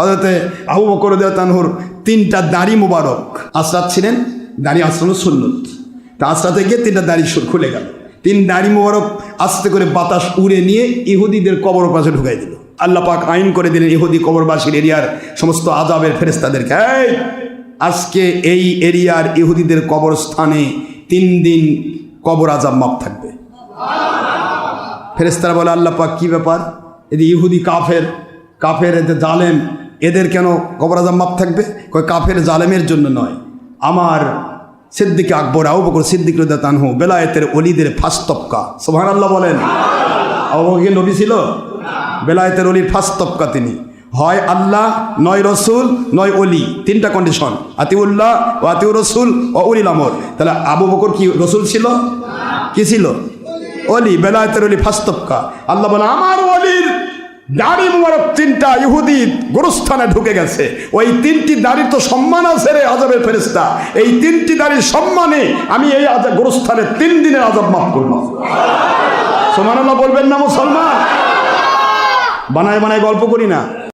হজরতে আবু বকর দেওয়ানহুর তিনটা দাড়ি মুবারক। আসরাত ছিলেন, দাড়ি আসরানো সুন্নত। তা আসরাতে গিয়ে তিনটা দাড়ি খুলে গেল। তিন দাড়ি মুবারক আস্তে করে বাতাস উড়ে নিয়ে ইহুদিদের কবর পাশে ঢুকাই দিল। আল্লাহ পাক আইন করে দিলেন ইহুদি কবরবাসীর এরিয়ার সমস্ত আজাবের ফেরেস্তাদেরকে এই, আজকে এই এরিয়ার ইহুদিদের কবরস্থানে তিন দিন কবর আজাব মাপ থাকবে। ফেরেস্তারা বলে, আল্লাহ পাক, কী ব্যাপার? এদি ইহুদি কাফের কাফের এতে জালেম এদের কেন কবর আজাব মাপ থাকবে? কয় কাফের জালেমের জন্য নয়। আমার সিদ্দিক আকবর, আবু বকর সিদ্দিক তানহু বেলায়েতের অলিদের ফাস্তপকা সোহান আল্লাহ বলেন। আবু বকর কি নবী ছিল? বেলায়েতের অলির ফাস্তপকা তিনি। হয় আল্লাহ, নয় রসুল, নয় অলি তিনটা কন্ডিশন আতিউল্লাহ, ও আতিউর রসুল, ও উলিল আমর। তাহলে আবু বকর কি রসুল ছিল? কি ছিল? অলি বেলায়েতের অলি ফাস্তবকা আল্লাহ বলে আমার অলির দাড়ি মোবারক তিনটা ইহুদি গুরুস্থানে ঢুকে গেছে। ওই তিনটি দাড়ির তো সম্মান আছে রে আজবের ফেরিস্তা এই তিনটি দাড়ির সম্মানে আমি এই গোরস্থানে তিন দিনের আজব মাফ করব। সমান বলবেন না মুসলমান? বানায় বানায় গল্প করি না।